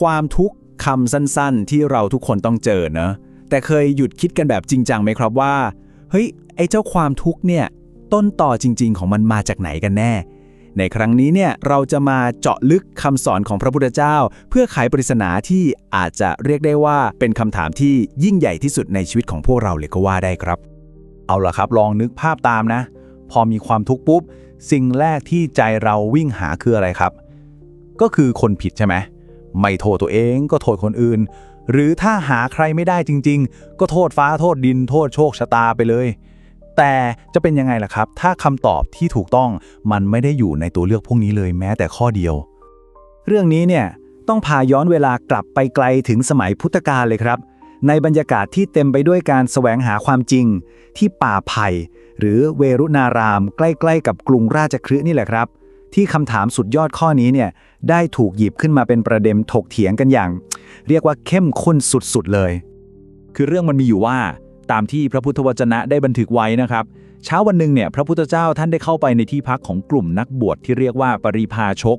ความทุกข์คำสั้นๆ ที่เราทุกคนต้องเจอเนะแต่เคยหยุดคิดกันแบบจริงจังไหมครับว่า เฮ้ย ไอ้เจ้าความทุกข์เนี่ย ต้นต่อจริง ๆ ของมันมาจากไหนกันแน่ ในครั้งนี้เนี่ยเราจะมาเจาะลึกคำสอนของพระพุทธเจ้า เพื่อไขปริศนาที่อาจจะเรียกได้ว่าเป็นคำถามที่ยิ่งใหญ่ที่สุดในชีวิตของพวกเราเลยก็ว่าได้ครับ เอาล่ะครับ ลองนึกภาพตามนะ พอมีความทุกข์ปุ๊บ สิ่งแรกที่ใจเราวิ่งหาคืออะไรครับ ก็คือคนผิดใช่ไหม ไม่โทษตัวเองก็โทษคนอื่น หรือถ้าหาใครไม่ได้จริง ๆ ก็โทษฟ้าโทษดิน โทษโชคชะตาไปเลย แต่จะเป็นยังไงล่ะครับ ถ้าคำตอบที่ถูกต้องมันไม่ได้อยู่ในตัวเลือกพวกนี้เลยแม้แต่ข้อเดียว เรื่องนี้เนี่ยต้องพาย้อนเวลากลับไปไกลถึงสมัยพุทธกาลเลยครับ ในบรรยากาศที่เต็มไปด้วยการแสวงหาความจริง ที่ป่าไผ่หรือเวรุณาราม ใกล้ ๆ กับกรุงราชคฤห์นี่แหละครับ ที่คำถามสุดยอดข้อนี้เนี่ย ได้ถูกหยิบขึ้นมาเป็นประเด็นถกเถียงกันอย่าง เรียกว่าเข้มข้นสุดๆเลย คือเรื่องมันมีอยู่ว่า ตามที่พระพุทธวจนะได้บันทึกไว้นะครับ เช้าวันหนึ่งเนี่ยพระพุทธเจ้าท่านได้เข้าไปในที่พักของกลุ่มนักบวชที่เรียกว่าปริพาชก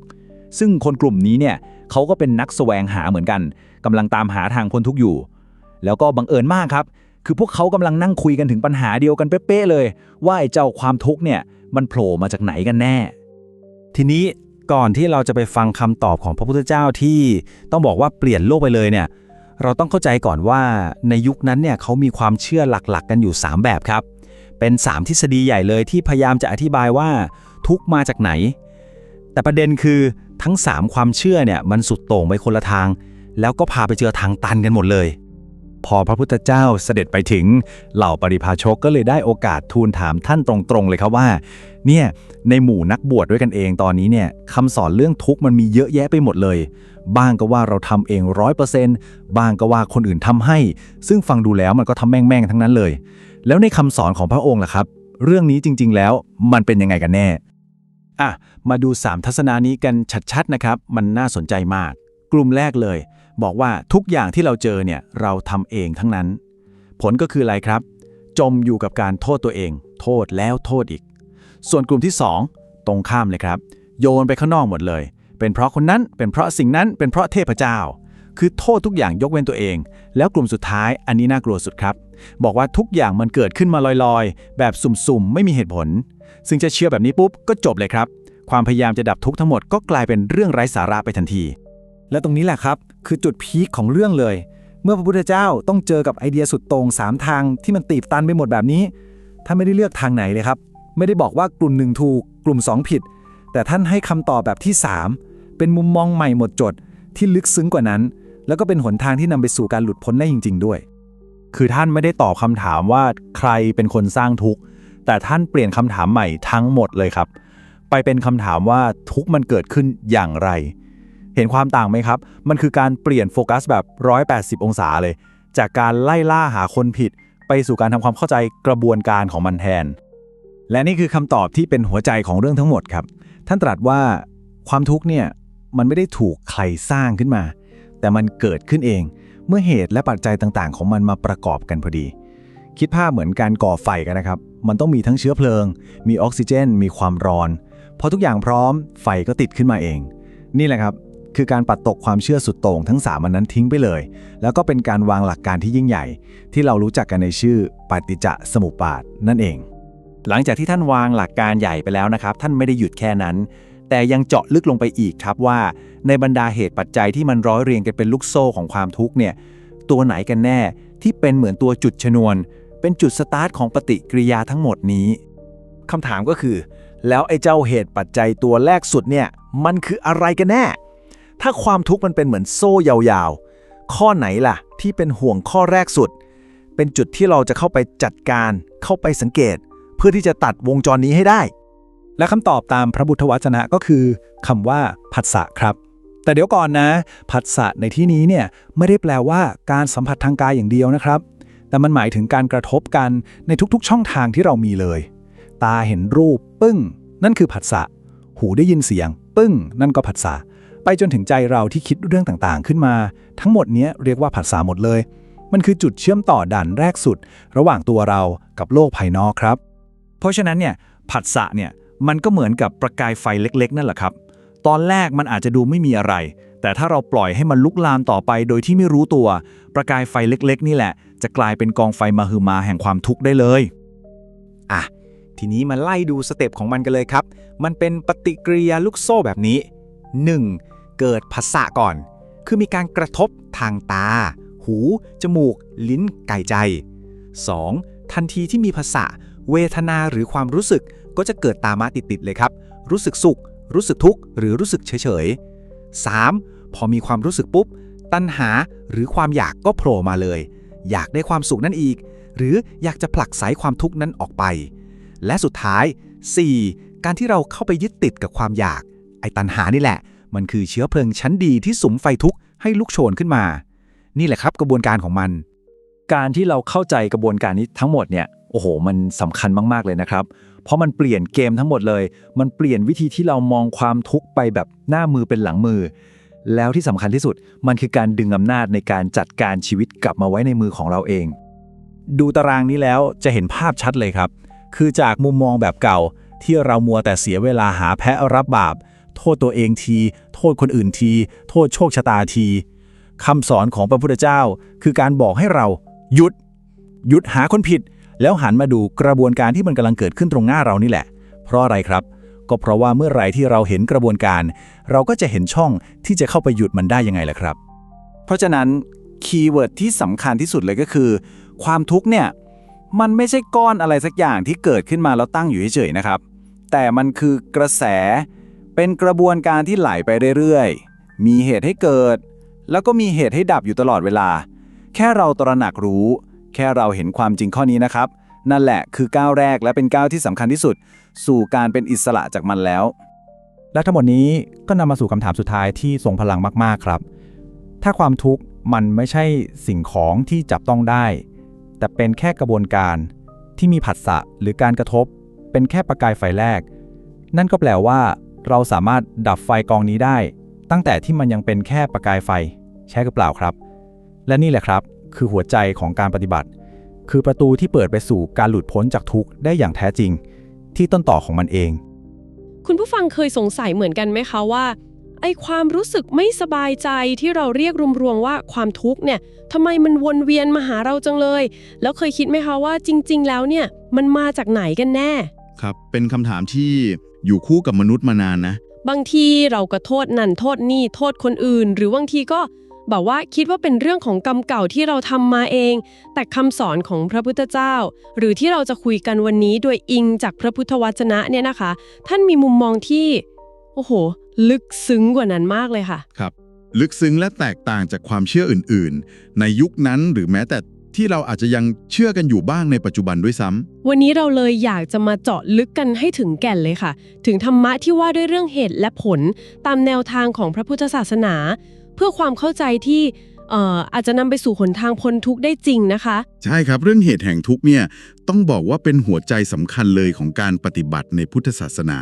ซึ่งคนกลุ่มนี้เนี่ยเขาก็เป็นนักแสวงหาเหมือนกันกำลังตามหาทางพ้นทุกข์อยู่ แล้วก็บังเอิญมากครับ คือพวกเขากำลังนั่งคุยกันถึงปัญหาเดียวกันเป๊ะเลย ว่าไอ้เจ้าความทุกข์เนี่ยมันโผล่มาจากไหนกันแน่ ทีนี้ ก่อนที่เราจะไปฟังคำตอบของพระพุทธเจ้าที่ต้องบอกว่าเปลี่ยนโลกไปเลยเนี่ย เราต้องเข้าใจก่อนว่าในยุคนั้นเนี่ยเขามีความเชื่อหลักๆ กันอยู่ 3 แบบครับ เป็น 3 ทฤษฎีใหญ่เลยที่พยายามจะอธิบายว่าทุกมาจากไหน แต่ประเด็นคือทั้ง 3 ความเชื่อเนี่ยมันสุดโต่งไปคนละทาง แล้วก็พาไปเจอทางตันกันหมดเลย พอพระพุทธเจ้าเสด็จไปถึง เหล่าปริพาชกก็เลยได้โอกาสทูลถามท่านตรงๆเลยครับว่า เนี่ยในหมู่นักบวชด้วยกันเองตอนนี้เนี่ยคำสอนเรื่องทุกข์มันมีเยอะแยะไปหมดเลย บ้างก็ว่าเราทำเองร้อยเปอร์เซนต์บ้างก็ว่าคนอื่นทำให้ ซึ่งฟังดูแล้วมันก็ทำแม่งๆทั้งนั้นเลย แล้วในคำสอนของพระองค์ล่ะครับ เรื่องนี้จริง ๆ แล้วมันเป็นยังไงกันแน่อะมาดู 3 ทัศนานี้กันชัดๆนะครับ มันน่าสนใจมาก กลุ่มแรกเลย บอกว่าทุกอย่างที่เราเจอเนี่ยเราทำเองทั้งนั้น ผลก็คืออะไรครับ จมอยู่กับการโทษตัวเอง โทษแล้วโทษอีก ส่วนกลุ่มที่ 2 ตรงข้ามเลยครับ โยนไปข้างนอกหมดเลย เป็นเพราะคนนั้นเป็นเพราะสิ่งนั้นเป็นเพราะเทพเจ้า คือโทษทุกอย่างยกเว้นตัวเอง แล้วกลุ่มสุดท้ายอันนี้น่ากลัวสุดครับ บอกว่าทุกอย่างมันเกิดขึ้นมาลอยๆ แบบสุ่มๆ ไม่มีเหตุผล ซึ่งจะเชื่อแบบนี้ปุ๊บก็จบเลยครับความพยายามจะดับทุกข์ทั้งหมดก็กลายเป็นเรื่องไร้สาระไปทันที และตรงนี้แหละครับ คือจุดพีคของเรื่องเลย เมื่อพระพุทธเจ้าต้องเจอกับไอเดียสุดโต่งสามทางที่มันตีบตันไปหมดแบบนี้ท่านไม่ได้เลือกทางไหนเลยครับ ไม่ได้บอกว่ากลุ่มหนึ่งถูก กลุ่มสองผิด แต่ท่านให้คำตอบแบบที่ 3 เป็นมุมมองใหม่หมดจดที่ลึกซึ้งกว่านั้น แล้วก็เป็นหนทางที่นำไปสู่การหลุดพ้นได้จริง ๆ ด้วย คือท่านไม่ได้ตอบคำถามว่าใครเป็นคนสร้างทุกข์แต่ท่านเปลี่ยนคำถามใหม่ทั้งหมดเลยครับ ไปเป็นคำถามว่าทุกข์มันเกิดขึ้นอย่างไร เห็นความต่างไหมครับ มันคือการเปลี่ยนโฟกัสแบบ 180 องศาเลย จากการไล่ล่าหาคนผิด ไปสู่การทำความเข้าใจกระบวนการของมันแทน และนี่คือคำตอบที่เป็นหัวใจของเรื่องทั้งหมดครับ ท่านตรัสว่าความทุกข์เนี่ยมันไม่ได้ถูกใครสร้างขึ้นมา แต่มันเกิดขึ้นเอง เมื่อเหตุและปัจจัยต่างๆ ของมันมาประกอบกันพอดี คิดภาพเหมือนการก่อไฟกันนะครับ มันต้องมีทั้งเชื้อเพลิง มีออกซิเจน มีความร้อน พอทุกอย่างพร้อม ไฟก็ติดขึ้นมาเอง นี่แหละครับ คือการปัดตกความเชื่อสุดโต่งทั้งสามันนั้นทิ้งไปเลย แล้วก็เป็นการวางหลักการที่ยิ่งใหญ่ ที่เรารู้จักกันในชื่อปฏิจจสมุปบาทนั่นเอง หลังจากที่ท่านวางหลักการใหญ่ไปแล้วนะครับ ท่านไม่ได้หยุดแค่นั้น แต่ยังเจาะลึกลงไปอีกครับว่า ในบรรดาเหตุปัจจัยที่มันร้อยเรียงกันเป็นลูกโซ่ของความทุกข์เนี่ยตัวไหนกันแน่ที่เป็นเหมือนตัวจุดชนวน เป็นจุดสตาร์ทของปฏิกิริยาทั้งหมดนี้คำถามก็คือ แล้วไอ้เจ้าเหตุปัจจัยตัวแรกสุดเนี่ยมันคืออะไรกันแน่ ถ้าความทุกข์มันเป็นเหมือนโซ่ยาวๆ ข้อไหนล่ะ ที่เป็นห่วงข้อแรกสุด เป็นจุดที่เราจะเข้าไปจัดการ เข้าไปสังเกต เพื่อที่จะตัดวงจรนี้ให้ได้ และคำตอบตามพระพุทธวจนะก็คือคำว่าผัสสะครับ แต่เดี๋ยวก่อนนะ ผัสสะในที่นี้เนี่ยไม่ได้แปลว่าการสัมผัสทางกายอย่างเดียวนะครับ แต่มันหมายถึงการกระทบกันในทุกๆ ช่องทางที่เรามีเลย ตาเห็นรูป ปึ้ง นั่นคือผัสสะหูได้ยินเสียง ปึ้ง นั่นก็ผัสสะ จนถึงใจเราที่คิดเรื่องต่างๆ ขึ้นมา ทั้งหมดนี้เรียกว่าผัสสะหมดเลย มันคือจุดเชื่อมต่อด่านแรกสุด ระหว่างตัวเรากับโลกภายนอกครับ เพราะฉะนั้นเนี่ยผัสสะเนี่ยมันก็เหมือนกับประกายไฟเล็ก ๆ นั่นแหละครับ ตอนแรกมันอาจจะดูไม่มีอะไร แต่ถ้าเราปล่อยให้มันลุกลามต่อไปโดยที่ไม่รู้ตัว ประกายไฟเล็ก ๆ นี่แหละ จะกลายเป็นกองไฟมหึมาแห่งความทุกข์ได้เลยอะทีนี้มาไล่ดูสเต็ปของมันกันเลยครับ มันเป็นปฏิกิริยาลูกโซ่แบบนี้ 1. เกิดภาษะก่อน คือมีการกระทบทางตา หู จมูก ลิ้นกายใจ 2. ทันทีที่มีภาษะเวทนาหรือความรู้สึกก็จะเกิดตามมาติดๆเลยครับ รู้สึกสุข รู้สึกทุกข์ หรือรู้สึกเฉยๆ 3. พอมีความรู้สึกปุ๊บ ตัณหาหรือความอยากก็โผล่มาเลย อยากได้ความสุขนั่นอีก หรืออยากจะผลักไสความทุกข์นั้นออกไป และสุดท้าย 4. การที่เราเข้าไปยึดติดกับความอยาก ไอ้ตัณหานี่แหละ มันคือเชื้อเพลิงชั้นดีที่สุมไฟทุกข์ให้ลุกโชนขึ้นมา นี่แหละครับกระบวนการของมัน การที่เราเข้าใจกระบวนการนี้ทั้งหมดเนี่ยโอ้โห มันสำคัญมาก ๆ เลยนะครับ เพราะมันเปลี่ยนเกมทั้งหมดเลย มันเปลี่ยนวิธีที่เรามองความทุกข์ไปแบบหน้ามือเป็นหลังมือ แล้วที่สำคัญที่สุด มันคือการดึงอำนาจในการจัดการชีวิตกลับมาไว้ในมือของเราเอง ดูตารางนี้แล้วจะเห็นภาพชัดเลยครับ คือจากมุมมองแบบเก่าที่เรามัวแต่เสียเวลาหาแพะรับบาป โทษตัวเองที โทษคนอื่นที โทษโชคชะตาทีคำสอนของพระพุทธเจ้า คือการบอกให้เราหยุด หยุดหาคนผิด แล้วหันมาดูกระบวนการที่มันกำลังเกิดขึ้นตรงหน้าเรานี่แหละ เพราะอะไรครับ ก็เพราะว่าเมื่อไรที่เราเห็นกระบวนการ เราก็จะเห็นช่องที่จะเข้าไปหยุดมันได้ยังไงล่ะครับ เพราะฉะนั้นคีย์เวิร์ดที่สำคัญที่สุดเลยก็คือ ความทุกข์เนี่ยมันไม่ใช่ก้อนอะไรสักอย่างที่เกิดขึ้นมาแล้วตั้งอยู่เฉยๆนะครับ แต่มันคือกระแส เป็นกระบวนการที่ไหลไปเรื่อยๆ มีเหตุให้เกิด แล้วก็มีเหตุให้ดับอยู่ตลอดเวลา แค่เราตระหนักรู้ แค่เราเห็นความจริงข้อนี้นะครับ นั่นแหละคือก้าวแรกและเป็นก้าวที่สำคัญที่สุด สู่การเป็นอิสระจากมันแล้ว และทั้งหมดนี้ก็นำมาสู่คำถามสุดท้ายที่ทรงพลังมากๆครับ ถ้าความทุกข์มันไม่ใช่สิ่งของที่จับต้องได้ แต่เป็นแค่กระบวนการที่มีผัสสะหรือการกระทบ เป็นแค่ประกายไฟแรก นั่นก็แปลว่า เราสามารถดับไฟกองนี้ได้ ตั้งแต่ที่มันยังเป็นแค่ประกายไฟ ใช่หรือเปล่าครับ และนี่แหละครับ คือหัวใจของการปฏิบัติ คือประตูที่เปิดไปสู่การหลุดพ้นจากทุกข์ได้อย่างแท้จริง ที่ต้นต่อของมันเอง คุณผู้ฟังเคยสงสัยเหมือนกันไหมคะว่าไอ้ความรู้สึกไม่สบายใจที่เราเรียกรวมๆว่าความทุกข์เนี่ยทำไมมันวนเวียนมาหาเราจังเลย แล้วเคยคิดไหมคะว่าจริง ๆ แล้วเนี่ยมันมาจากไหนกันแน่ ครับ เป็นคำถามที่ อยู่คู่กับมนุษย์มานานนะ บางทีเราก็โทษนั่นโทษนี่โทษคนอื่น หรือบางทีก็แบบว่าคิดว่าเป็นเรื่องของกรรมเก่าที่เราทำมาเอง แต่คำสอนของพระพุทธเจ้า หรือที่เราจะคุยกันวันนี้โดยอิงจากพระพุทธวจนะเนี่ยนะคะ ท่านมีมุมมองที่ โอ้โห ลึกซึ้งกว่านั้นมากเลยค่ะ ครับ ลึกซึ้งและแตกต่างจากความเชื่ออื่น ๆ ในยุคนั้นหรือแม้แต่ ที่เราอาจจะยังเชื่อกันอยู่บ้างในปัจจุบันด้วยซ้ำ วันนี้เราเลยอยากจะมาเจาะลึกกันให้ถึงแก่นเลยค่ะ ถึงธรรมะที่ว่าด้วยเรื่องเหตุและผลตามแนวทางของพระพุทธศาสนา เพื่อความเข้าใจที่เอ่ออาจจะนำไปสู่หนทางพ้นทุกข์ได้จริงนะคะ ใช่ครับ เรื่องเหตุแห่งทุกข์เนี่ยต้องบอกว่าเป็นหัวใจสำคัญเลยของการปฏิบัติในพุทธศาสนา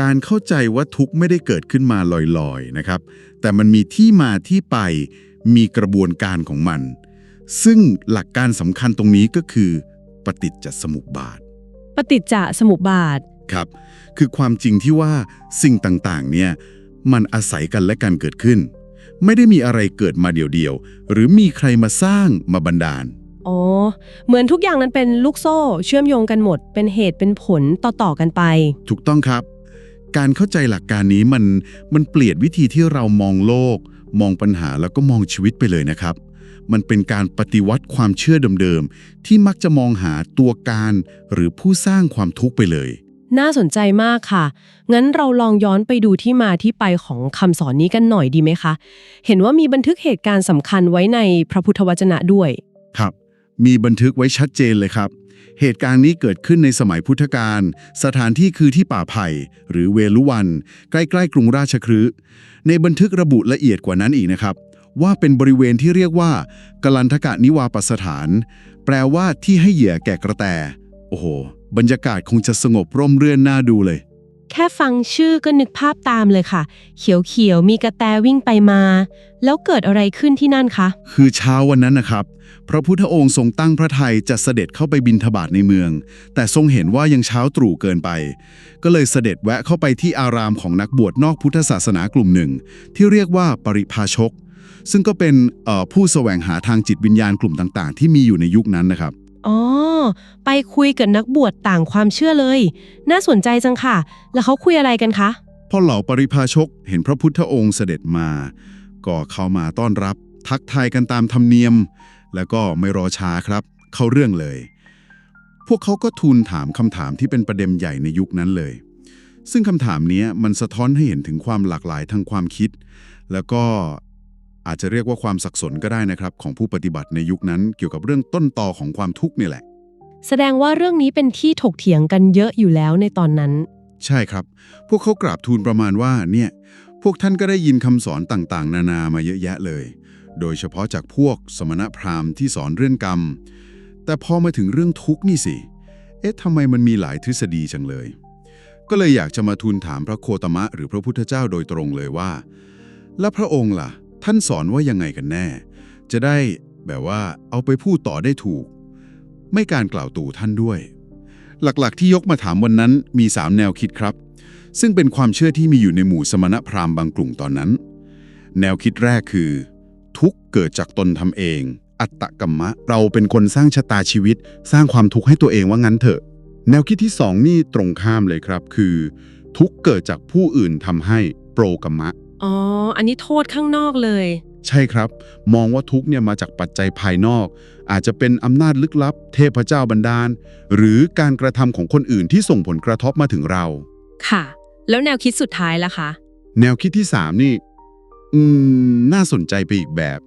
การเข้าใจว่าทุกข์ไม่ได้เกิดขึ้นมาลอยๆนะครับ แต่มันมีที่มาที่ไปมีกระบวนการของมัน ซึ่งหลักการสำคัญตรงนี้ก็คือ ปฏิจจสมุปบาท ปฏิจจสมุปบาท ครับ คือความจริงที่ว่าสิ่งต่างๆ เนี่ย มันอาศัยกันและกันเกิดขึ้น ไม่ได้มีอะไรเกิดมาเดี่ยวๆ หรือมีใครมาสร้างมาบันดาล อ๋อ เหมือนทุกอย่างนั้นเป็นลูกโซ่ เชื่อมโยงกันหมด เป็นเหตุเป็นผลต่อๆกันไป ถูกต้องครับ การเข้าใจหลักการนี้มันมันเปลี่ยนวิธีที่เรามองโลก มองปัญหาแล้วก็มองชีวิตไปเลยนะครับ มันเป็นการปฏิวัติความเชื่อเดิมๆ ที่มักจะมองหาตัวการหรือผู้สร้างความทุกข์ไปเลย น่าสนใจมากค่ะ งั้นเราลองย้อนไปดูที่มาที่ไปของคำสอนนี้กันหน่อยดีไหมคะ เห็นว่ามีบันทึกเหตุการณ์สำคัญไว้ในพระพุทธวจนะด้วย ครับ มีบันทึกไว้ชัดเจนเลยครับ เหตุการณ์นี้เกิดขึ้นในสมัยพุทธกาล สถานที่คือที่ป่าไผ่ หรือเวลุวัน ใกล้ๆกรุงราชคฤห์ในบันทึกระบุละเอียดกว่านั้นอีกนะครับ ว่าเป็นบริเวณที่เรียกว่า กลันทกะนิวาปสถาน แปลว่าที่ให้เหยื่อแก่กระแต โอ้โห บรรยากาศคงจะสงบร่มรื่นน่าดูเลย แค่ฟังชื่อก็นึกภาพตามเลยค่ะ เขียวๆ มีกระแตวิ่งไปมา แล้วเกิดอะไรขึ้นที่นั่นคะ คือเช้าวันนั้นนะครับ พระพุทธองค์ทรงตั้งพระทัยจะเสด็จเข้าไปบินทบาทในเมือง แต่ทรงเห็นว่ายังเช้าตรู่เกินไป ก็เลยเสด็จแวะเข้าไปที่อารามของนักบวชนอกพุทธศาสนากลุ่มหนึ่ง ที่เรียกว่าปริพาชก ซึ่งก็เป็นเอ่อผู้แสวงหาทางจิตวิญญาณกลุ่มต่าง ๆ ที่มีอยู่ในยุคนั้นนะครับอ๋อ ไปคุยกับนักบวชต่างความเชื่อเลย น่าสนใจจังค่ะ แล้วเขาคุยอะไรกันคะ พอเหล่าปริพาชกเห็นพระพุทธองค์เสด็จมา ก็เข้ามาต้อนรับ ทักทายกันตามธรรมเนียม แล้วก็ไม่รอช้าครับ เข้าเรื่องเลย พวกเขาก็ทูลถามคำถามที่เป็นประเด็นใหญ่ในยุคนั้นเลย ซึ่งคำถามเนี้ยมันสะท้อนให้เห็นถึงความหลากหลายทางความคิด แล้วก็ อาจจะเรียกว่าความสับสนก็ได้นะครับ ของผู้ปฏิบัติในยุคนั้นเกี่ยวกับเรื่องต้นตอของความทุกข์นี่แหละ แสดงว่าเรื่องนี้เป็นที่ถกเถียงกันเยอะอยู่แล้วในตอนนั้น ใช่ครับ พวกเขากราบทูลประมาณว่าเนี่ย พวกท่านก็ได้ยินคำสอนต่างๆ นานามาเยอะแยะเลย โดยเฉพาะจากพวกสมณพราหมณ์ที่สอนเรื่องกรรม แต่พอมาถึงเรื่องทุกข์นี่สิ เอ๊ะทำไมมันมีหลายทฤษฎีจังเลย ก็เลยอยากจะมาทูลถามพระโคตมะหรือพระพุทธเจ้าโดยตรงเลยว่า แล้วพระองค์ล่ะ ท่านสอนว่ายังไงกันแน่ จะได้แบบว่าเอาไปพูดต่อได้ถูก ไม่การกล่าวตู่ท่านด้วย หลักๆ ที่ยกมาถามวันนั้นมี 3 แนวคิดครับ ซึ่งเป็นความเชื่อที่มีอยู่ในหมู่สมณพราหมณ์บางกลุ่มตอนนั้น แนวคิดแรกคือ ทุกเกิดจากตนทำเอง อัตตกรรมะ เราเป็นคนสร้างชะตาชีวิต สร้างความทุกข์ให้ตัวเองว่างั้นเถอะ แนวคิดที่ 2 นี่ตรงข้ามเลยครับ คือ ทุกเกิดจากผู้อื่นทำให้โปรกรรมะ อ๋อ อันนี้โทษข้างนอกเลย ใช่ครับ มองว่าทุกข์เนี่ยมาจากปัจจัยภายนอก อาจจะเป็นอำนาจลึกลับ เทพเจ้าบันดาล หรือการกระทำของคนอื่นที่ส่งผลกระทบมาถึงเรา ค่ะ แล้วแนวคิดสุดท้ายล่ะคะ แนวคิดที่ 3 นี่ อืม น่าสนใจไปอีกแบบ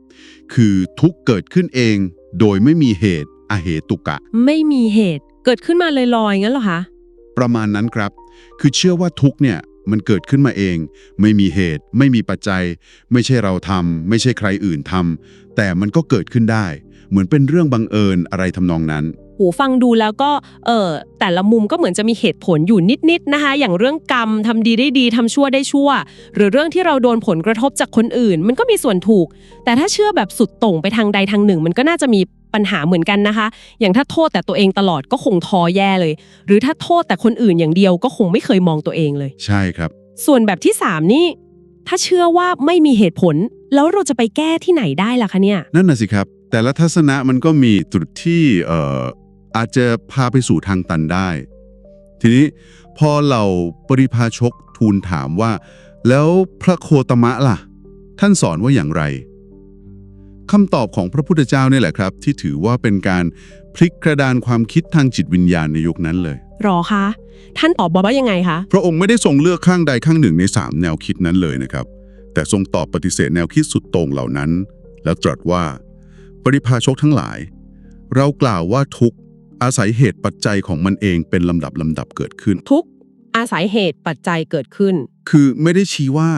คือทุกข์เกิดขึ้นเอง โดยไม่มีเหตุ อเหตุกะ ไม่มีเหตุ เกิดขึ้นมาลอยๆงั้นเหรอคะ ประมาณนั้นครับ คือเชื่อว่าทุกข์เนี่ย มันเกิดขึ้นมาเอง ไม่มีเหตุ ไม่มีปัจจัย ไม่ใช่เราทำไม่ใช่ใครอื่นทำแต่มันก็เกิดขึ้นได้ เหมือนเป็นเรื่องบังเอิญอะไรทำนองนั้นหูฟังดูแล้วก็เออแต่ละมุมก็เหมือนจะมีเหตุผลอยู่นิดๆนะคะ อย่างเรื่องกรรมทำดีได้ดีทำชั่วได้ชั่ว หรือเรื่องที่เราโดนผลกระทบจากคนอื่น มันก็มีส่วนถูก แต่ถ้าเชื่อแบบสุดโต่งไปทางใดทางหนึ่ง มันก็น่าจะมี ปัญหาเหมือนกันนะคะ อย่างถ้าโทษแต่ตัวเองตลอดก็คงท้อแย่เลย หรือถ้าโทษแต่คนอื่นอย่างเดียวก็คงไม่เคยมองตัวเองเลย ใช่ครับ ส่วนแบบที่สามนี่ ถ้าเชื่อว่าไม่มีเหตุผล แล้วเราจะไปแก้ที่ไหนได้ล่ะคะเนี่ย นั่นน่ะสิครับ แต่ละทัศนะมันก็มีจุดที่เอ่ออาจจะพาไปสู่ทางตันได้ ทีนี้พอเราปริพาชกทูลถามว่า แล้วพระโคตมะล่ะ ท่านสอนว่าอย่างไร คำตอบของพระพุทธเจ้าเนี่ยแหละครับ ที่ถือว่าเป็นการพลิกกระดานความคิดทางจิตวิญญาณในยุคนั้นเลยรอคะท่านตอบบอกว่ายังไงคะ พระองค์ไม่ได้ทรงเลือกข้างใดข้างหนึ่งในสามแนวคิดนั้นเลยนะครับ แต่ทรงตอบปฏิเสธแนวคิดสุดโต่งเหล่านั้น แล้วตรัสว่า ปริพาชกทั้งหลาย เรากล่าวว่าทุกข์อาศัยเหตุปัจจัยของมันเองเป็นลำดับลำดับเกิดขึ้น ทุกอาศัยเหตุปัจจัยเกิดขึ้น คือไม่ได้ชี้ว่า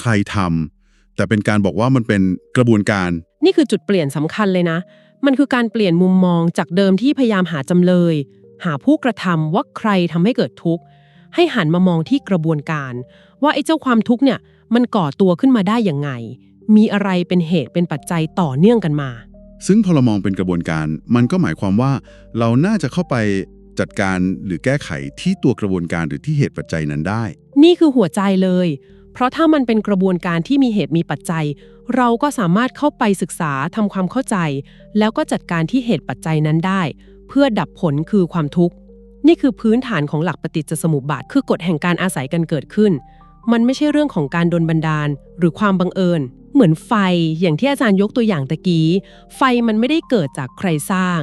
ใครทำแต่เป็นการบอกว่ามันเป็นกระบวนการ นี่คือจุดเปลี่ยนสำคัญเลยนะ มันคือการเปลี่ยนมุมมองจากเดิมที่พยายามหาจำเลย หาผู้กระทำว่าใครทำให้เกิดทุกข์ ให้หันมามองที่กระบวนการ ว่าไอ้เจ้าความทุกข์เนี่ยมันก่อตัวขึ้นมาได้อย่างไง มีอะไรเป็นเหตุเป็นปัจจัยต่อเนื่องกันมา ซึ่งพอเรามองเป็นกระบวนการ มันก็หมายความว่า เราน่าจะเข้าไปจัดการหรือแก้ไขที่ตัวกระบวนการหรือที่เหตุปัจจัยนั้นได้ นี่คือหัวใจเลย เพราะถ้ามันเป็นกระบวนการที่มีเหตุมีปัจจัย เราก็สามารถเข้าไปศึกษาทำความเข้าใจ แล้วก็จัดการที่เหตุปัจจัยนั้นได้ เพื่อดับผลคือความทุกข์ นี่คือพื้นฐานของหลักปฏิจจสมุปบาทคือกฎแห่งการอาศัยกันเกิดขึ้น มันไม่ใช่เรื่องของการโดนบันดาล หรือความบังเอิญ เหมือนไฟอย่างที่อาจารย์ยกตัวอย่างตะกี้ ไฟมันไม่ได้เกิดจากใครสร้าง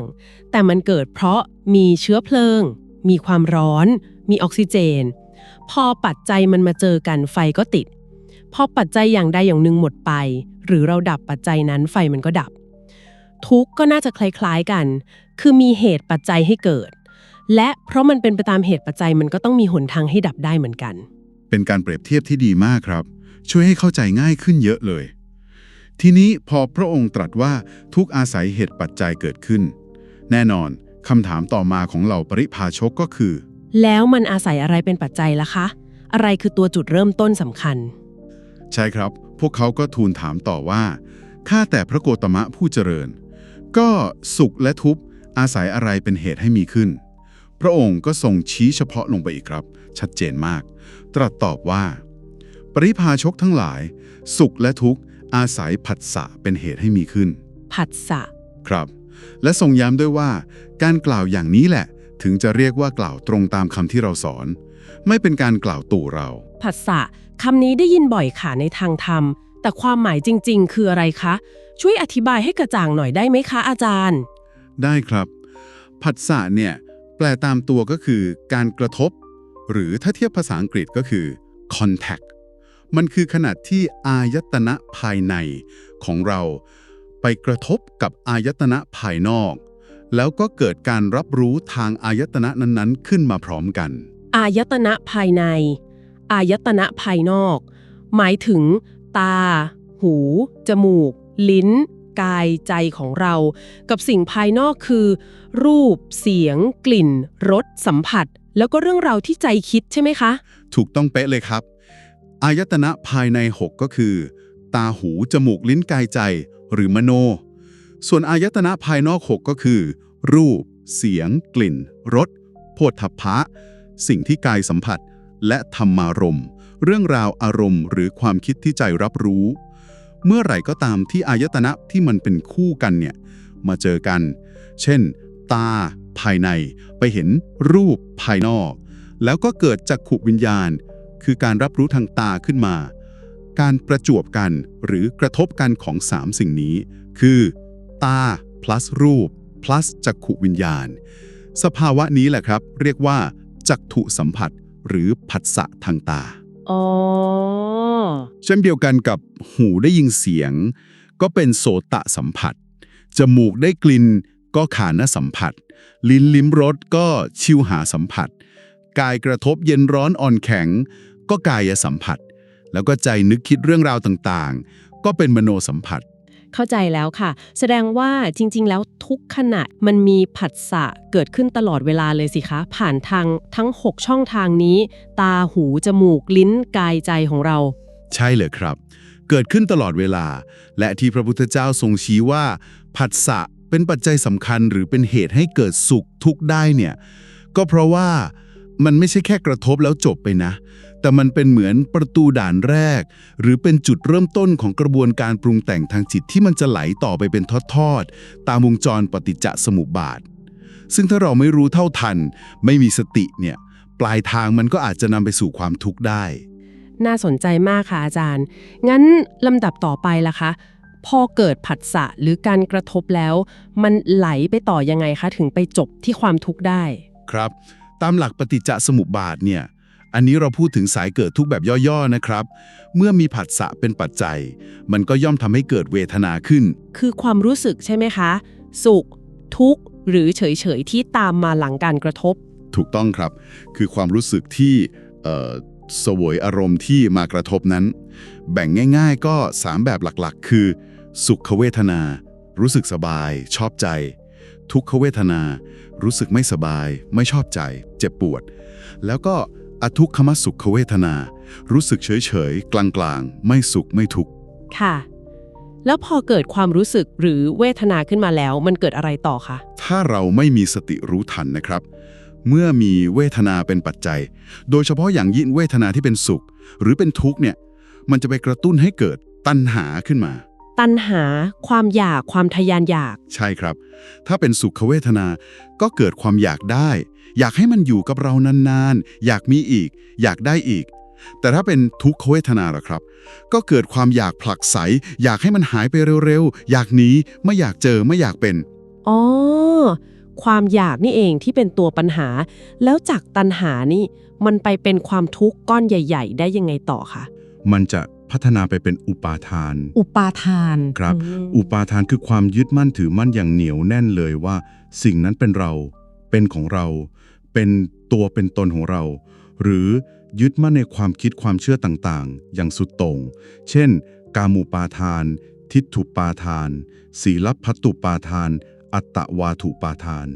แต่มันเกิดเพราะมีเชื้อเพลิง มีความร้อน มีออกซิเจน พอปัจจัยมันมาเจอกันไฟก็ติด พอปัจจัยอย่างใดอย่างหนึ่งหมดไป หรือเราดับปัจจัยนั้นไฟมันก็ดับ ทุกก็น่าจะคล้ายๆกัน คือมีเหตุปัจจัยให้เกิด และเพราะมันเป็นไปตามเหตุปัจจัยมันก็ต้องมีหนทางให้ดับได้เหมือนกัน เป็นการเปรียบเทียบที่ดีมากครับ ช่วยให้เข้าใจง่ายขึ้นเยอะเลย ทีนี้พอพระองค์ตรัสว่าทุกอาศัยเหตุปัจจัยเกิดขึ้น แน่นอนคำถามต่อมาของเหล่าปริพาชกก็คือ แล้วมันอาศัยอะไรเป็นปัจจัยล่ะคะ อะไรคือตัวจุดเริ่มต้นสำคัญ ใช่ครับ พวกเขาก็ทูลถามต่อว่า ข้าแต่พระโกตมะผู้เจริญ ก็สุขและทุกข์อาศัยอะไรเป็นเหตุให้มีขึ้น พระองค์ก็ทรงชี้เฉพาะลงไปอีกครับ ชัดเจนมาก ตรัสตอบว่า ปริพาชกทั้งหลาย สุขและทุกข์อาศัยผัสสะเป็นเหตุให้มีขึ้น ผัสสะ ครับ และทรงย้ำด้วยว่า การกล่าวอย่างนี้แหละ ถึงจะเรียกว่ากล่าวตรงตามคำที่เราสอน ไม่เป็นการกล่าวตู่เรา ผัสสะคำนี้ได้ยินบ่อยค่ะในทางธรรม แต่ความหมายจริง ๆ คืออะไรคะ ช่วยอธิบายให้กระจ่างหน่อยได้ไหมคะอาจารย์ ได้ครับ ผัสสะเนี่ยแปลตามตัวก็คือ การกระทบ หรือถ้าเทียบภาษาอังกฤษก็คือ contact มันคือขนาดที่อายตนะภายในของเรา ไปกระทบกับอายตนะภายนอก แล้วก็เกิดการรับรู้ทางอายตนะนั้นๆ ขึ้นมาพร้อมกัน อายตนะภายใน อายตนะภายนอก หมายถึง ตา หู จมูก ลิ้น กายใจของเรา กับสิ่งภายนอกคือ รูป เสียง กลิ่น รส สัมผัส แล้วก็เรื่องราวที่ใจคิดใช่ไหมคะ ถูกต้องเป๊ะเลยครับ อายตนะภายใน 6 ก็คือ ตาหู จมูก ลิ้น กายใจ หรือมโน ส่วนอายตนะภายนอก 6 ก็คือ รูป เสียง กลิ่น รสโผฏฐัพะ สิ่งที่กายสัมผัส และธรรมารมณ์ เรื่องราวอารมณ์ หรือความคิดที่ใจรับรู้ เมื่อไหร่ก็ตามที่อายตนะที่มันเป็นคู่กันเนี่ยมาเจอกัน เช่น ตา ภายใน ไปเห็นรูปภายนอก แล้วก็เกิดจักขุวิญญาณ คือการรับรู้ทางตาขึ้นมา การประจวบกันหรือกระทบกันของ3สิ่งนี้ คือ ตา plus รูป plus จักขุวิญญาณ สภาวะนี้แหละครับ เรียกว่า จักถุสัมผัส หรือผัสสะทางตาอ๋อเช่นเดียวกันกับหูได้ยินเสียง ก็เป็นโสตะสัมผัส จมูกได้กลิ่นก็ขานสัมผัส ลิ้นลิ้มรสก็ชิวหาสัมผัส กายกระทบเย็นร้อนอ่อนแข็ง ก็กายสัมผัส แล้วก็ใจนึกคิดเรื่องราวต่างๆ ก็เป็นมโนสัมผัส เข้าใจแล้วค่ะ แสดงว่าจริง ๆ แล้วทุกขณะมันมีผัสสะเกิดขึ้นตลอดเวลาเลยสิคะ ผ่านทางทั้ง 6 ช่องทางนี้ ตาหู จมูก ลิ้นกายใจของเรา ใช่เลยครับ เกิดขึ้นตลอดเวลา และที่พระพุทธเจ้าทรงชี้ว่า ผัสสะเป็นปัจจัยสำคัญหรือเป็นเหตุให้เกิดสุขทุกข์ได้เนี่ยก็เพราะว่ามันไม่ใช่แค่กระทบแล้วจบไปนะ แต่มันเป็นเหมือนประตูด่านแรก หรือเป็นจุดเริ่มต้นของกระบวนการปรุงแต่งทางจิตที่มันจะไหลต่อไปเป็นทอดๆ ตามวงจรปฏิจจสมุปบาท ซึ่งถ้าเราไม่รู้เท่าทัน ไม่มีสติเนี่ย ปลายทางมันก็อาจจะนำไปสู่ความทุกข์ได้ น่าสนใจมากค่ะอาจารย์ งั้นลำดับต่อไปล่ะคะ พอเกิดผัสสะหรือการกระทบแล้ว มันไหลไปต่อยังไงคะ ถึงไปจบที่ความทุกข์ได้ ครับ ตามหลักปฏิจจสมุปบาทเนี่ย อันนี้เราพูดถึงสายเกิดทุกข์แบบย่อๆนะครับ เมื่อมีผัสสะเป็นปัจจัย มันก็ย่อมทำให้เกิดเวทนาขึ้น คือความรู้สึกใช่ไหมคะ สุข ทุกข์หรือเฉยๆที่ตามมาหลังการกระทบ ถูกต้องครับ คือความรู้สึกที่เอ่อเสวยอารมณ์ที่มากระทบนั้น แบ่งง่ายๆ ก็ 3 แบบหลักๆ คือ สุขเวทนา รู้สึกสบาย ชอบใจ ทุกขเวทนา รู้สึกไม่สบาย ไม่ชอบใจ เจ็บปวด แล้วก็ อทุกขมสุขเวทนา รู้สึกเฉยๆกลางๆไม่สุขไม่ทุกข์ค่ะ แล้วพอเกิดความรู้สึกหรือเวทนาขึ้นมาแล้วมันเกิดอะไรต่อคะถ้าเราไม่มีสติรู้ทันนะครับ เมื่อมีเวทนาเป็นปัจจัย โดยเฉพาะอย่างยิ่งเวทนาที่เป็นสุข หรือเป็นทุกข์เนี่ยมันจะไปกระตุ้นให้เกิดตัณหาขึ้นมา ตัณหา ความอยาก ความทะยานอยาก ใช่ครับ ถ้าเป็นสุขเวทนา ก็เกิดความอยากได้ อยากให้มันอยู่กับเรานานๆ อยากมีอีก อยากได้อีก แต่ถ้าเป็นทุกขเวทนาล่ะครับ ก็เกิดความอยากผลักไส อยากให้มันหายไปเร็วๆ อยากหนี ไม่อยากเจอ ไม่อยากเป็น อ๋อ ความอยากนี่เองที่เป็นตัวปัญหา แล้วจากตัณหานี่ มันไปเป็นความทุกข์ก้อนใหญ่ ๆ ได้ยังไงต่อคะ มันจะ พัฒนาไปเป็นอุปาทาน อุปาทานครับอืมอุปาทานคือความยึดมั่นถือมั่นอย่างเหนียวแน่นเลยว่า สิ่งนั้นเป็นเรา เป็นของเรา เป็นตัวเป็นตนของเรา หรือยึดมั่นในความคิดความเชื่อต่างๆ อย่างสุดโต่ง เช่น กามุปาทาน ทิฏฐุปาทาน ศีลพัตตุปาทาน อัตตวาถุปาทาน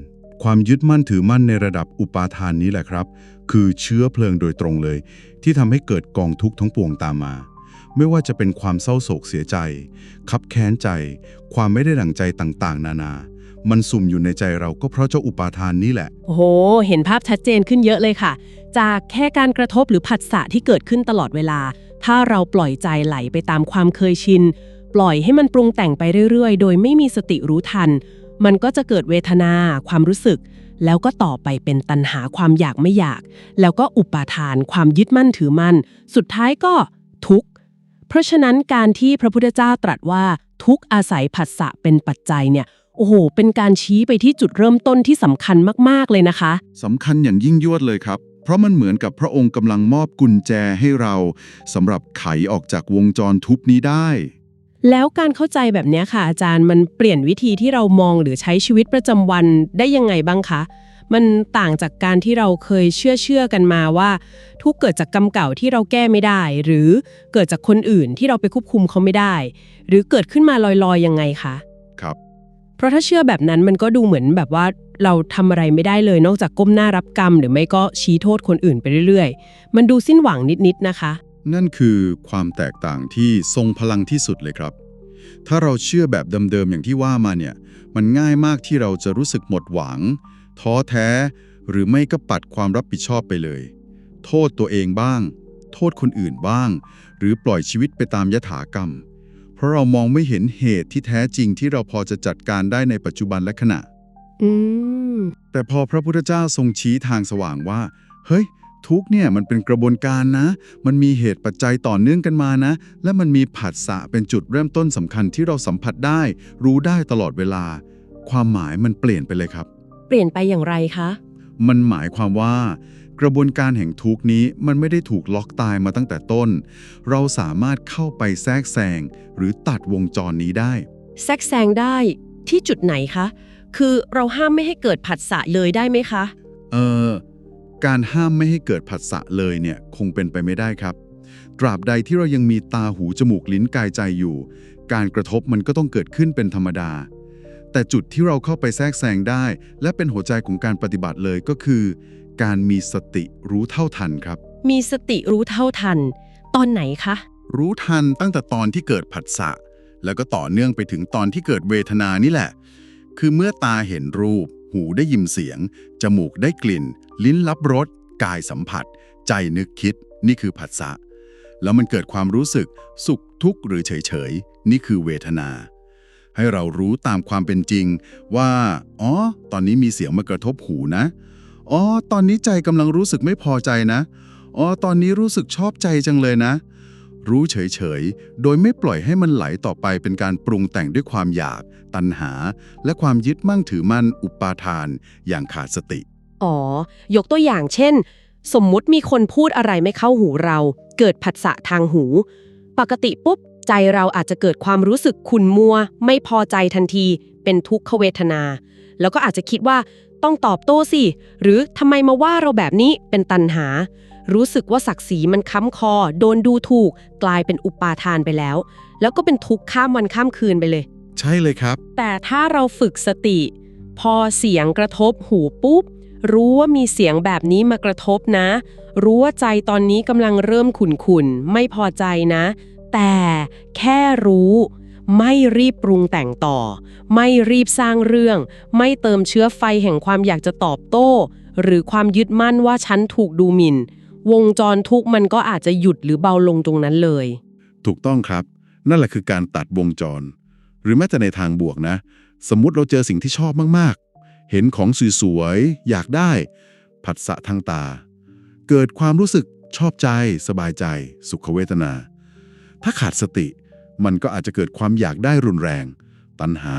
ความยึดมั่นถือมั่นในระดับอุปาทานนี้แหละครับ คือเชื้อเพลิงโดยตรงเลย ที่ทำให้เกิดกองทุกข์ทั้งปวงตามมา ไม่ว่าจะเป็นความเศร้าโศกเสียใจ คับแค้นใจ ความไม่ได้ดั่งใจต่างๆ นานา มันสุ่มอยู่ในใจเราก็เพราะเจ้าอุปาทานนี้แหละ โอ้โห เห็นภาพชัดเจนขึ้นเยอะเลยค่ะ จากแค่การกระทบหรือผัสสะที่เกิดขึ้นตลอดเวลา ถ้าเราปล่อยใจไหลไปตามความเคยชิน ปล่อยให้มันปรุงแต่งไปเรื่อยๆ โดยไม่มีสติรู้ทัน มันก็จะเกิดเวทนา ความรู้สึกแล้วก็ต่อไปเป็นตัณหาความอยากไม่อยาก แล้วก็อุปาทาน ความยึดมั่นถือมั่น สุดท้ายก็ทุกข์ ราะฉะนั้นการที่พระพุทธเจ้าตรัสว่าทุกข์อาศัยผัสสะเป็นปัจจัยเนี่ยโอ้โห เป็นการชี้ไปที่จุดเริ่มต้นที่สำคัญมาก ๆ เลยนะคะ สำคัญอย่างยิ่งยวดเลยครับ เพราะมันเหมือนกับพระองค์กำลังมอบกุญแจให้เราสำหรับไขออกจากวงจรทุบนี้ได้ แล้วการเข้าใจแบบเนี้ยค่ะอาจารย์มันเปลี่ยนวิธีที่เรามองหรือใช้ชีวิตประจำวันได้ยังไงบ้างคะ มันต่างจากการที่เราเคยเชื่อเชื่อกันมาว่า ทุกข์เกิดจากกรรมเก่าที่เราแก้ไม่ได้ หรือเกิดจากคนอื่นที่เราไปควบคุมเขาไม่ได้ หรือเกิดขึ้นมาลอยๆยังไงคะครับ เพราะถ้าเชื่อแบบนั้นมันก็ดูเหมือนแบบว่าเราทำอะไรไม่ได้เลยนอกจากก้มหน้ารับกรรม หรือไม่ก็ชี้โทษคนอื่นไปเรื่อยๆ มันดูสิ้นหวังนิดๆนะคะ นั่นคือความแตกต่างที่ทรงพลังที่สุดเลยครับ ถ้าเราเชื่อแบบเดิมๆอย่างที่ว่ามาเนี่ย มันง่ายมากที่เราจะรู้สึกหมดหวัง ท้อแท้ หรือไม่ก็ปัดความรับผิดชอบไปเลย โทษตัวเองบ้าง โทษคนอื่นบ้าง หรือปล่อยชีวิตไปตามยถากรรม เพราะเรามองไม่เห็นเหตุที่แท้จริงที่เราพอจะจัดการได้ในปัจจุบันและขณะอืมแต่พอพระพุทธเจ้าทรงชี้ทางสว่างว่า เฮ้ย ทุกข์เนี่ยมันเป็นกระบวนการนะ มันมีเหตุปัจจัยต่อเนื่องกันมานะ และมันมีผัสสะเป็นจุดเริ่มต้นสำคัญที่เราสัมผัสได้ รู้ได้ตลอดเวลา ความหมายมันเปลี่ยนไปเลยครับ เปลี่ยนไปอย่างไรคะ มันหมายความว่า กระบวนการแห่งทุกข์นี้มันไม่ได้ถูกล็อกตายมาตั้งแต่ต้น เราสามารถเข้าไปแทรกแซงหรือตัดวงจรนี้ได้ แทรกแซงได้ที่จุดไหนคะ คือเราห้ามไม่ให้เกิดผัสสะเลยได้ไหมคะ เออการห้ามไม่ให้เกิดผัสสะเลยเนี่ยคงเป็นไปไม่ได้ครับ ตราบใดที่เรายังมีตาหูจมูกลิ้นกายใจอยู่ การกระทบมันก็ต้องเกิดขึ้นเป็นธรรมดา แต่จุดที่เราเข้าไปแทรกแซงได้ และเป็นหัวใจของการปฏิบัติเลยก็คือ การมีสติรู้เท่าทันครับ มีสติรู้เท่าทัน ตอนไหนคะ รู้ทันตั้งแต่ตอนที่เกิดผัสสะแล้วก็ต่อเนื่องไปถึงตอนที่เกิดเวทนานี่แหละ คือเมื่อตาเห็นรูป หูได้ยินเสียง จมูกได้กลิ่น ลิ้นรับรส กายสัมผัส ใจนึกคิด นี่คือผัสสะ แล้วมันเกิดความรู้สึกสุขทุกข์หรือเฉยๆนี่คือเวทนา ให้เรารู้ตามความเป็นจริง ว่า อ๋อ ตอนนี้มีเสียงมากระทบหูนะ อ๋อ ตอนนี้ใจกำลังรู้สึกไม่พอใจนะ อ๋อ ตอนนี้รู้สึกชอบใจจังเลยนะ รู้เฉยๆ โดยไม่ปล่อยให้มันไหลต่อไปเป็นการปรุงแต่งด้วยความอยาก ตัณหา และความยึดมั่งถือมั่นอุปาทาน อย่างขาดสติ อ๋อ ยกตัวอย่างเช่น สมมุติมีคนพูดอะไรไม่เข้าหูเรา เกิดผัสสะทางหู ปกติปุ๊บ ใจเราอาจจะเกิดความรู้สึกขุ่นมัว ไม่พอใจทันที เป็นทุกขเวทนา แล้วก็อาจจะคิดว่าต้องตอบโต้สิ หรือทำไมมาว่าเราแบบนี้เป็นตันหา รู้สึกว่าศักดิ์ศรีมันค้ำคอ โดนดูถูก กลายเป็นอุปาทานไปแล้ว แล้วก็เป็นทุกข์ข้ามวันข้ามคืนไปเลย ใช่เลยครับ แต่ถ้าเราฝึกสติ พอเสียงกระทบหูปุ๊บ รู้ว่ามีเสียงแบบนี้มากระทบนะ รู้ว่าใจตอนนี้กำลังเริ่มขุนขุนๆไม่พอใจนะ แต่แค่รู้ ไม่รีบปรุงแต่งต่อ ไม่รีบสร้างเรื่อง ไม่เติมเชื้อไฟแห่งความอยากจะตอบโต้ หรือความยึดมั่นว่าฉันถูกดูหมิ่น วงจรทุกมันก็อาจจะหยุดหรือเบาลงตรงนั้นเลย ถูกต้องครับ นั่นแหละคือการตัดวงจร หรือแม้แต่ในทางบวกนะ สมมติเราเจอสิ่งที่ชอบมากๆ เห็นของสวยๆอยากได้ ผัสสะทางตา เกิดความรู้สึกชอบใจ สบายใจ สุขเวทนา ถ้าขาดสติ มันก็อาจจะเกิดความอยากได้รุนแรง ตัณหา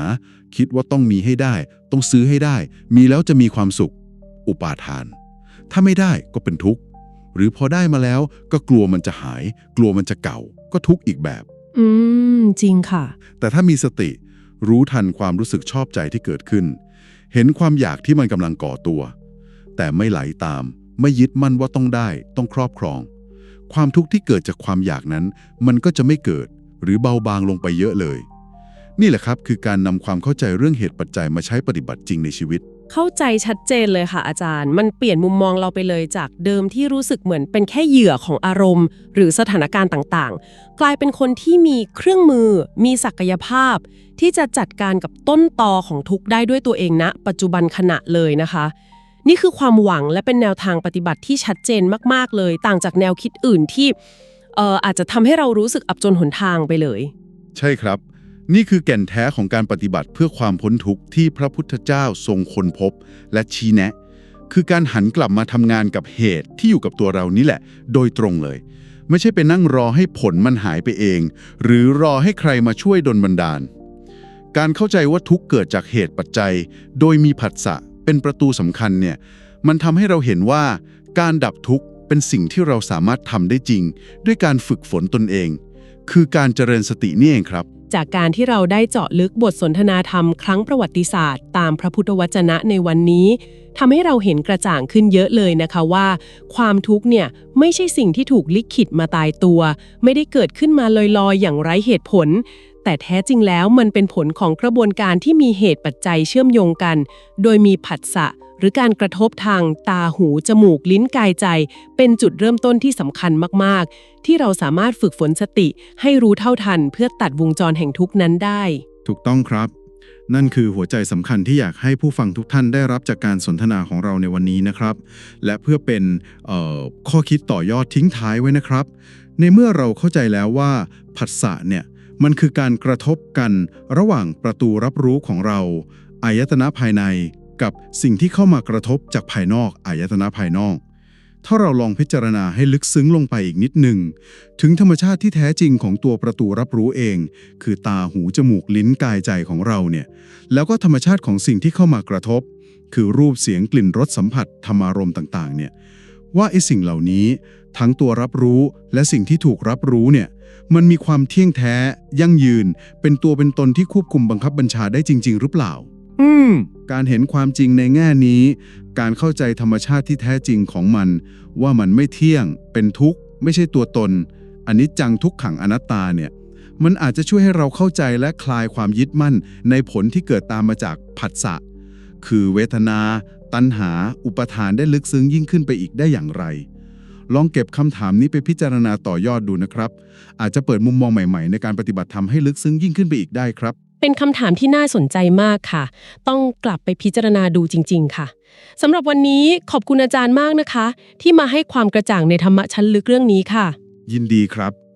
คิดว่าต้องมีให้ได้ ต้องซื้อให้ได้ มีแล้วจะมีความสุข อุปาทาน ถ้าไม่ได้ก็เป็นทุกข์ หรือพอได้มาแล้วก็กลัวมันจะหาย กลัวมันจะเก่า ก็ทุกข์อีกแบบ อืม จริงค่ะ แต่ถ้ามีสติ รู้ทันความรู้สึกชอบใจที่เกิดขึ้น เห็นความอยากที่มันกำลังก่อตัว แต่ไม่ไหลตาม ไม่ยึดมั่นว่าต้องได้ ต้องครอบครอง ความทุกข์ที่เกิดจากความอยากนั้น มันก็จะไม่เกิด หรือเบาบางลงไปเยอะเลย นี่แหละครับคือการนำความเข้าใจเรื่องเหตุปัจจัยมาใช้ปฏิบัติจริงในชีวิต เข้าใจชัดเจนเลยค่ะอาจารย์ มันเปลี่ยนมุมมองเราไปเลยจากเดิมที่รู้สึกเหมือนเป็นแค่เหยื่อของอารมณ์ หรือสถานการณ์ต่างๆ กลายเป็นคนที่มีเครื่องมือ มีศักยภาพ ที่จะจัดการกับต้นตอของทุกข์ได้ด้วยตัวเองณปัจจุบันขณะเลยนะคะ นี่คือความหวังและเป็นแนวทางปฏิบัติที่ชัดเจนมากๆเลย ต่างจากแนวคิดอื่นที่เอ่ออาจจะทำให้เรารู้สึกอับจนหนทางไปเลย ใช่ครับ นี่คือแก่นแท้ของการปฏิบัติเพื่อความพ้นทุกข์ที่พระพุทธเจ้าทรงค้นพบ และชี้แนะ คือการหันกลับมาทำงานกับเหตุที่อยู่กับตัวเรานี่แหละ โดยตรงเลย ไม่ใช่ไปนั่งรอให้ผลมันหายไปเอง หรือรอให้ใครมาช่วยดลบันดาล การเข้าใจว่าทุกข์เกิดจากเหตุปัจจัย โดยมีผัสสะ เป็นประตูสำคัญเนี่ยมันทำให้เราเห็นว่าการดับทุกข์เป็นสิ่งที่เราสามารถทำได้จริง ด้วยการฝึกฝนตนเอง คือการเจริญสตินี่เองครับ จากการที่เราได้เจาะลึกบทสนทนาธรรมครั้งประวัติศาสตร์ ตามพระพุทธวจนะในวันนี้ทำให้เราเห็นกระจ่างขึ้นเยอะเลยนะคะว่า ความทุกข์เนี่ยไม่ใช่สิ่งที่ถูกลิขิตมาตายตัว ไม่ได้เกิดขึ้นมาลอยๆ อย่างไร้เหตุผล แต่แท้จริงแล้วมันเป็นผลของกระบวนการที่มีเหตุปัจจัยเชื่อมโยงกัน โดยมีผัสสะหรือการกระทบทางตาหู จมูก ลิ้นกายใจ เป็นจุดเริ่มต้นที่สำคัญมาก ๆ ที่เราสามารถฝึกฝนสติ ให้รู้เท่าทัน เพื่อตัดวงจรแห่งทุกนั้นได้ ถูกต้องครับ นั่นคือหัวใจสำคัญที่อยากให้ผู้ฟังทุกท่านได้รับจากการสนทนาของเราในวันนี้นะครับ และเพื่อเป็นข้อคิดต่อยอดทิ้งท้ายไว้นะครับ ในเมื่อเราเข้าใจแล้วว่าผัสสะเนี่ย มันคือการกระทบกันระหว่างประตูรับรู้ของเรา อายตนะภายในกับสิ่งที่เข้ามากระทบจากภายนอกอายตนะภายนอก ถ้าเราลองพิจารณาให้ลึกซึ้งลงไปอีกนิดหนึ่ง ถึงธรรมชาติที่แท้จริงของตัวประตูรับรู้เอง คือตาหูจมูกลิ้นกายใจของเราเนี่ย แล้วก็ธรรมชาติของสิ่งที่เข้ามากระทบ คือรูปเสียงกลิ่นรสสัมผัสธรรมารมต่างๆ เนี่ย ว่าไอ้สิ่งเหล่านี้ ทั้งตัวรับรู้และสิ่งที่ถูกรับรู้เนี่ย มันมีความเที่ยงแท้ ยั่งยืน เป็นตัวเป็นตนที่ควบคุมบังคับบัญชาได้จริง ๆ หรือเปล่า อืม การเห็นความจริงในแง่นี้ การเข้าใจธรรมชาติที่แท้จริงของมัน ว่ามันไม่เที่ยง เป็นทุกข์ ไม่ใช่ตัวตน อันนี้จังทุกขังอนัตตาเนี่ย มันอาจจะช่วยให้เราเข้าใจและคลายความยึดมั่น ในผลที่เกิดตามมาจากผัสสะ คือเวทนา ตัณหา อุปทานได้ลึกซึ้งยิ่งขึ้นไปอีกได้อย่างไร ลองเก็บคำถามนี้ไปพิจารณาต่อยอดดูนะครับ อาจจะเปิดมุมมองใหม่ๆ ในการปฏิบัติธรรมให้ลึกซึ้งยิ่งขึ้นไปอีกได้ครับ เป็นคำถามที่น่าสนใจมากค่ะ ต้องกลับไปพิจารณาดูจริง ๆ ค่ะสำหรับวันนี้ขอบคุณอาจารย์มากนะคะ ที่มาให้ความกระจ่างในธรรมะชั้นลึกเรื่องนี้ค่ะ ยินดีครับ